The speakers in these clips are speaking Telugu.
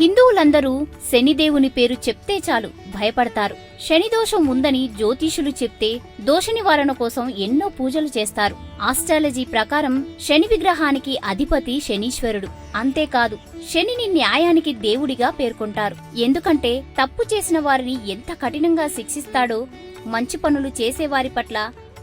హిందువులందరూ శనిదేవుని పేరు చెప్తే చాలు భయపడతారు. శనిదోషం ఉందని జ్యోతిషులు చెప్తే దోష నివారణ కోసం ఎన్నో పూజలు చేస్తారు. ఆస్ట్రాలజీ ప్రకారం శని విగ్రహానికి అధిపతి శనీశ్వరుడు. అంతేకాదు శనిని న్యాయానికి దేవుడిగా పేర్కొంటారు. ఎందుకంటే తప్పు చేసిన వారిని ఎంత కఠినంగా శిక్షిస్తాడో మంచి పనులు చేసేవారి పట్ల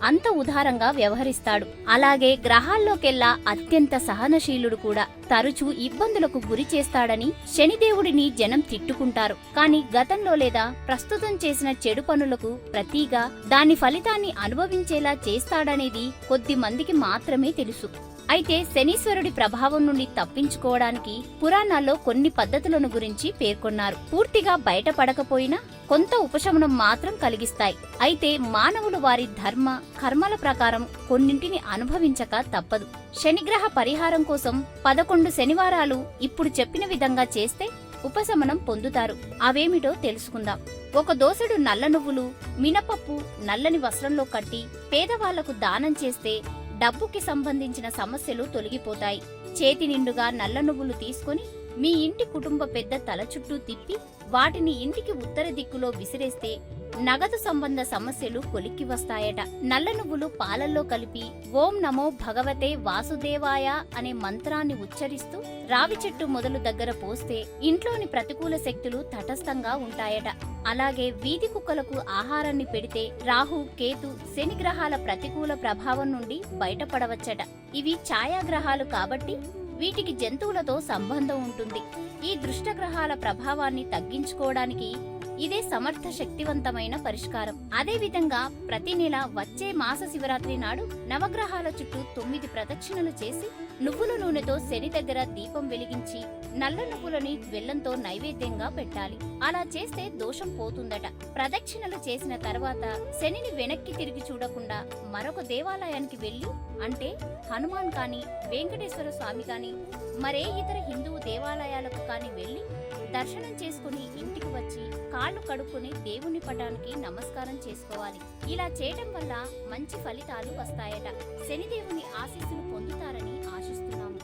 అంత ఉదారంగా వ్యవహరిస్తాడు. అలాగే గ్రహాల్లోకెల్లా అత్యంత సహనశీలుడు కూడా. తరచూ ఇబ్బందులకు గురి చేస్తాడని శనిదేవుడిని జనం తిట్టుకుంటారు. కానీ గతంలో లేదా ప్రస్తుతం చేసిన చెడు పనులకు ప్రతీగా దాని ఫలితాన్ని అనుభవించేలా చేస్తాడనేది కొద్ది మందికి మాత్రమే తెలుసు. అయితే శనీశ్వరుడి ప్రభావం నుండి తప్పించుకోవడానికి పురాణాల్లో కొన్ని పద్ధతులను గురించి పేర్కొన్నారు. పూర్తిగా బయటపడకపోయినా కొంత ఉపశమనం మాత్రం కలిగిస్తాయి. అయితే మానవులు వారి ధర్మ కర్మల ప్రకారం కొన్నింటిని అనుభవించక తప్పదు. శనిగ్రహ పరిహారం కోసం పదకొండు శనివారాలు ఇప్పుడు చెప్పిన విధంగా చేస్తే ఉపశమనం పొందుతారు. అవేమిటో తెలుసుకుందాం. ఒక దోసెడు నల్ల నువ్వులు మినపప్పు నల్లని వస్త్రంలో కట్టి పేదవాళ్ళకు దానం చేస్తే డబ్బుకి సంబంధించిన సమస్యలు తొలగిపోతాయి. చేతి నిండుగా నల్ల నువ్వులు తీసుకొని మీ ఇంటి కుటుంబ పెద్ద తల చుట్టూ తిప్పి వాటిని ఇంటికి ఉత్తర దిక్కులో విసిరేస్తే నగదు సంబంధ సమస్యలు కొలిక్కి వస్తాయట. నల్ల నువ్వులు పాలల్లో కలిపి ఓం నమో భగవతే వాసుదేవాయ అనే మంత్రాన్ని ఉచ్చరిస్తూ రావి చెట్టు మొదలు దగ్గర పోస్తే ఇంట్లోని ప్రతికూల శక్తులు తటస్థంగా ఉంటాయట. అలాగే వీధి కుక్కలకు ఆహారాన్ని పెడితే రాహు కేతు శని గ్రహాల ప్రతికూల ప్రభావం నుండి బయటపడవచ్చట. ఇవి ఛాయాగ్రహాలు కాబట్టి వీటికి జంతువులతో సంబంధం ఉంటుంది. ఈ దృష్టగ్రహాల ప్రభావాన్ని తగ్గించుకోవడానికి ఇదే సమర్థ శక్తివంతమైన పరిష్కారం. అదే విధంగా ప్రతి నెల వచ్చే మాస శివరాత్రి నాడు నవగ్రహాల చుట్టూ తొమ్మిది ప్రదక్షిణలు చేసి నువ్వుల నూనెతో శని దగ్గర దీపం వెలిగించి నల్ల నువ్వులని బెల్లంతో నైవేద్యంగా పెట్టాలి. అలా చేస్తే దోషం పోతుందట. ప్రదక్షిణలు చేసిన తర్వాత శనిని వెనక్కి తిరిగి చూడకుండా మరొక దేవాలయానికి వెళ్ళి అంటే హనుమాన్ కాని వెంకటేశ్వర స్వామి కాని మరే ఇతర హిందువు దేవాలయాలకు కాని వెళ్ళి దర్శనం చేసుకుని ఇంటికి వచ్చి కాళ్ళు కడుక్కుని దేవుని పటానికి నమస్కారం చేసుకోవాలి. ఇలా చేయటం వల్ల మంచి ఫలితాలు వస్తాయట. శనిదేవుని ఆశీస్సులు పొందుతారని ఆశ ಪ್ರಶಸ್ತಿ ನಾಮ